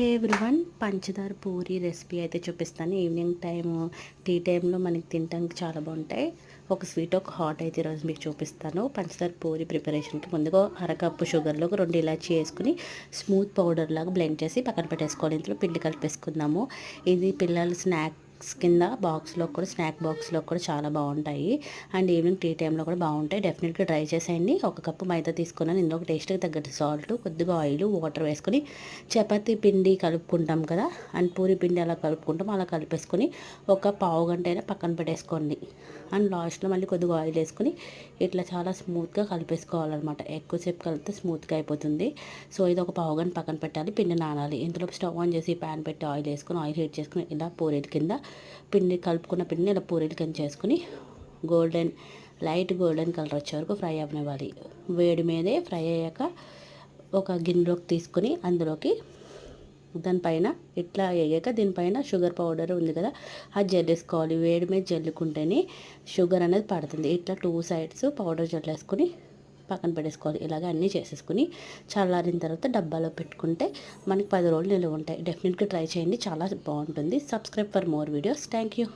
హే everyone పంచదార puri recipe అయితే చూపిస్తాను. ఈవినింగ్ టైము టీ టైంలో మనకి తినడానికి చాలా బాగుంటాయి. ఒక స్వీట్ ఒక హాట్ అయితే ఈరోజు మీకు చూపిస్తాను. పంచదార పూరి ప్రిపరేషన్కి ముందుగా అరకప్పు షుగర్లో ఒక రెండు ఇలాచి వేసుకుని స్మూత్ పౌడర్ లాగా బ్లెండ్ చేసి పక్కన పెట్టేసుకోవాలి. ఇందులో పిండి కలిపేసుకుందాము. ఇది పిల్లలు స్నాక్ కింద బాక్స్లో కూడా స్నాక్ బాక్స్లో కూడా చాలా బాగుంటాయి. అండ్ ఈవినింగ్ టీ టైంలో కూడా బాగుంటాయి. డెఫినెట్గా ట్రై చేసేయండి. ఒక కప్పు మైదా తీసుకున్నాను. ఇందులో టేస్ట్కి తగ్గట్టు సాల్ట్ కొద్దిగా ఆయిల్ వాటర్ వేసుకొని చపాతీ పిండి కలుపుకుంటాం కదా? అండ్ పూరి పిండి అలా కలుపుకుంటాం. అలా కలిపేసుకొని ఒక పావు గంట అయినా పక్కన పెట్టేసుకోండి. అండ్ లాస్ట్లో మళ్ళీ కొద్దిగా ఆయిల్ వేసుకొని ఇట్లా చాలా స్మూత్గా కలిపేసుకోవాలన్నమాట. ఎక్కువసేపు కలిపితే స్మూత్గా అయిపోతుంది. సో ఇది ఒక పావు గంట పక్కన పెట్టాలి. పిండి నానాలి. ఇందులో స్టవ్ ఆన్ చేసి ప్యాన్ పెట్టి ఆయిల్ వేసుకొని ఆయిల్ హీట్ చేసుకుని ఇలా పూరేటి కింద పిండి కలుపుకున్న పిండిని ఇలా పూరీలు కింద చేసుకుని గోల్డెన్ లైట్ గోల్డెన్ కలర్ వచ్చే వరకు ఫ్రై అవ్వనివ్వాలి వేడి మీదే ఫ్రై అయ్యాక ఒక గిన్నెలోకి తీసుకొని అందులోకి దానిపైన ఇట్లా వేయక దీనిపైన షుగర్ పౌడర్ ఉంది కదా అది జల్లేసుకోవాలి. వేడి మీద జల్లుకుంటేనే షుగర్ అనేది పడుతుంది. ఇట్లా టూ సైడ్స్ పౌడర్ జల్లేసుకొని పక్కన పెట్టేసుకోవాలి. ఇలాగ అన్నీ చేసేసుకుని చల్లారిన తర్వాత డబ్బాలో పెట్టుకుంటే మనకి పది రోజులు నిలువ ఉంటాయి. డెఫినెట్గా ట్రై చేయండి. చాలా బాగుంటుంది. Subscribe for more videos thank you